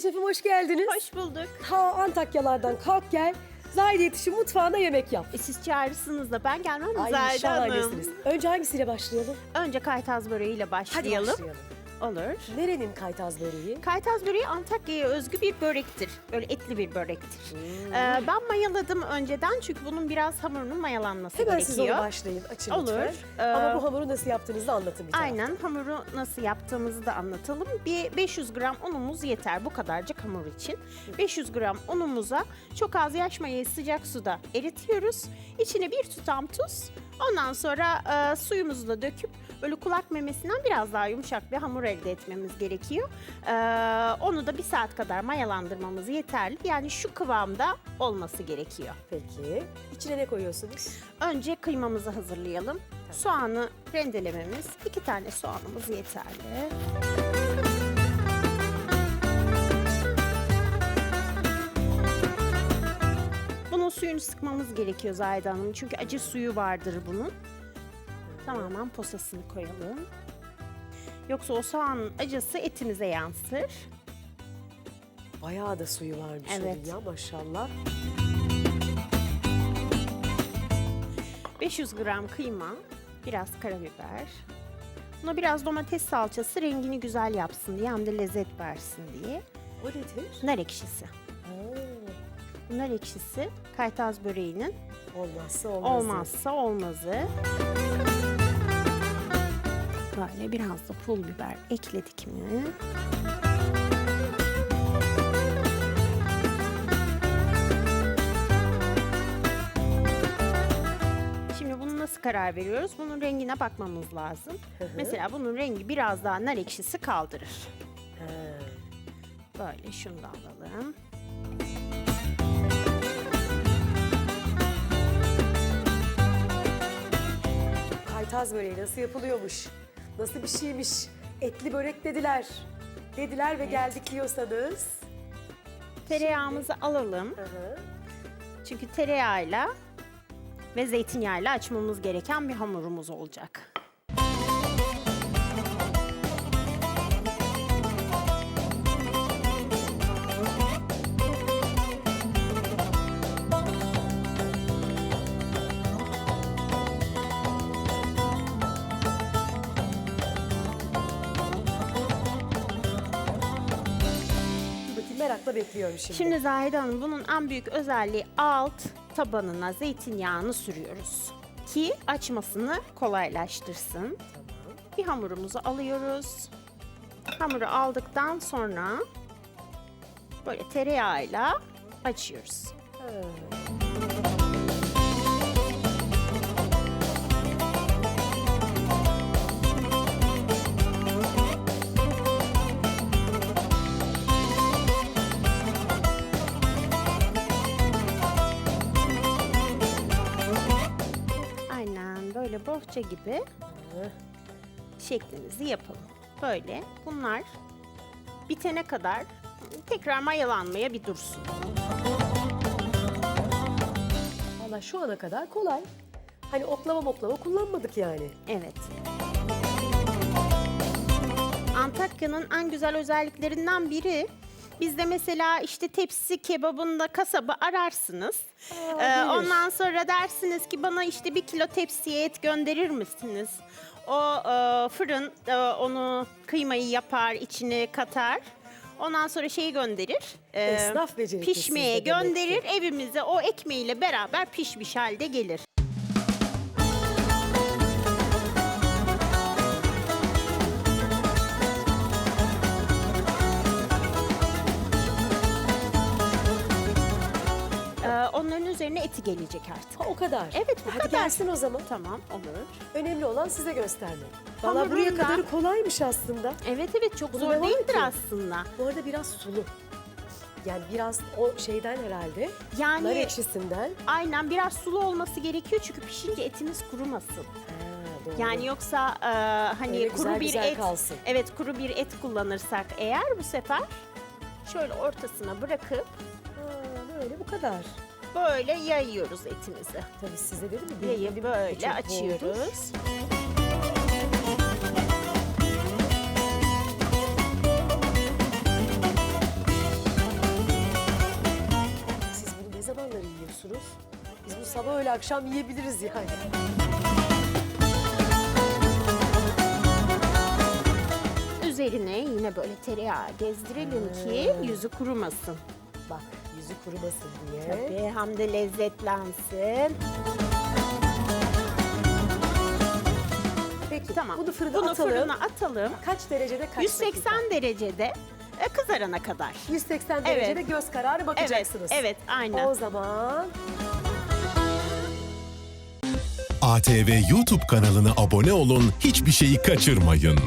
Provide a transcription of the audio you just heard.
Şef'im hoş geldiniz. Hoş bulduk. Ta Antakyalardan kalk gel. Zahide yetişim mutfağında yemek yap. E, siz çağırırsınız da ben gelmem mi Ay Zahide Hanım? iyisiniz. Önce hangisiyle başlayalım? Önce kaytaz böreğiyle başlayalım. Hadi başlayalım. Olur. Nerenin kaytaz böreği? Kaytaz böreği Antakya'ya özgü bir börektir. Böyle etli bir börektir. Hmm. Ee, ben mayaladım önceden çünkü bunun biraz hamurunun mayalanması Hemen siz gerekiyor. onu başlayın. Açın Olur. lütfen. Ee, Ama bu hamuru nasıl yaptığınızı anlatın bir taraftan. Aynen hamuru nasıl yaptığımızı da anlatalım. Bir 500 gram unumuz yeter bu kadarcık hamur için. 500 gram unumuza çok az yaş mayayı sıcak suda eritiyoruz. İçine bir tutam tuz. Ondan sonra e, suyumuzu da döküp böyle kulak memesinden biraz daha yumuşak bir hamur elde etmemiz gerekiyor. E, onu da bir saat kadar mayalandırmamız yeterli. Yani şu kıvamda olması gerekiyor. Peki. İçine ne koyuyorsunuz? Önce kıymamızı hazırlayalım. Soğanı rendelememiz, iki tane soğanımız yeterli. Suyunu sıkmamız gerekiyor Zahide Hanım. Çünkü acı suyu vardır bunun. Tamamen posasını koyalım. Yoksa o soğanın acısı etimize yansır. Bayağı da suyu varmış Evet. onun ya maşallah. 500 gram kıyma, biraz karabiber. Buna biraz domates salçası rengini güzel yapsın diye hem de lezzet versin diye. O nedir? Nar ekşisi. Oo, Nar ekşisi kaytaz böreğinin olmazsa olmaz. olmazsa olmazı. Böyle biraz da pul biber ekledik mi? Şimdi bunu nasıl karar veriyoruz? Bunun rengine bakmamız lazım. Hı hı. Mesela bunun rengi biraz daha nar ekşisi kaldırır. Ha. Böyle şunu da alalım. Kaytaz böreği nasıl yapılıyormuş? Nasıl bir şeymiş? Etli börek dediler. Dediler ve geldik diyorsanız. Tereyağımızı alalım. Hı hı. Çünkü tereyağıyla ve zeytinyağıyla açmamız gereken bir hamurumuz olacak. Merakla bekliyorum şimdi. Şimdi Zahide Hanım bunun en büyük özelliği alt tabanına zeytinyağını sürüyoruz. Ki açmasını kolaylaştırsın. Tamam. Bir hamurumuzu alıyoruz. Hamuru aldıktan sonra böyle tereyağıyla açıyoruz. Ha. Böyle bohça gibi şeklimizi yapalım. Böyle bunlar bitene kadar tekrar mayalanmaya bir dursun. Valla şu ana kadar kolay. Hani oklava moklava kullanmadık yani. Evet. Antakya'nın en güzel özelliklerinden biri bizde mesela işte tepsi kebabında kasabı ararsınız. Aa, Ee, ondan sonra dersiniz ki bana işte bir kilo tepsiye et gönderir misiniz? O e, fırın e, onu kıymayı yapar, içine katar. Ondan sonra şeyi gönderir. e, Esnaf becerikli Pişmeye sizde demek ki. gönderir. Evimize o ekmeğiyle beraber pişmiş halde gelir. Üzerine eti gelecek artık. Ha, o kadar. Evet, bu Hadi kadar. gelsin o zaman. Tamam olur. Önemli olan size göstermek. Valla buraya Hamurunda- kadarı kolaymış aslında. Evet evet çok Bunu zor devam değildir edeyim. aslında. Bu arada biraz sulu. Yani biraz o şeyden herhalde. Yani Nar ekşisinden. aynen biraz sulu olması gerekiyor çünkü pişince etimiz kurumasın. Yani yoksa e, hani Öyle kuru güzel bir güzel et kalsın. evet kuru bir et kullanırsak eğer bu sefer şöyle ortasına bırakıp Ha, böyle bu kadar. Böyle yayıyoruz etimizi. Tabii size dedim mi? Yayıp böyle açıyoruz. Siz bunu ne zamanları yiyorsunuz? Biz bunu sabah öğle akşam yiyebiliriz yani. Üzerine yine böyle tereyağı gezdirelim ki hmm. yüzü kurumasın. Bak yüzü kurumasın diye. Tabii hem de lezzetlensin. Peki Tamam. bunu fırına Bunu atalım. fırına atalım. Kaç derecede kaç 180 dakika? derecede e, kızarana kadar. 180 Evet. derecede göz kararı Evet, bakacaksınız. evet, aynen. O zaman ATV YouTube kanalına abone olun, hiçbir şeyi kaçırmayın.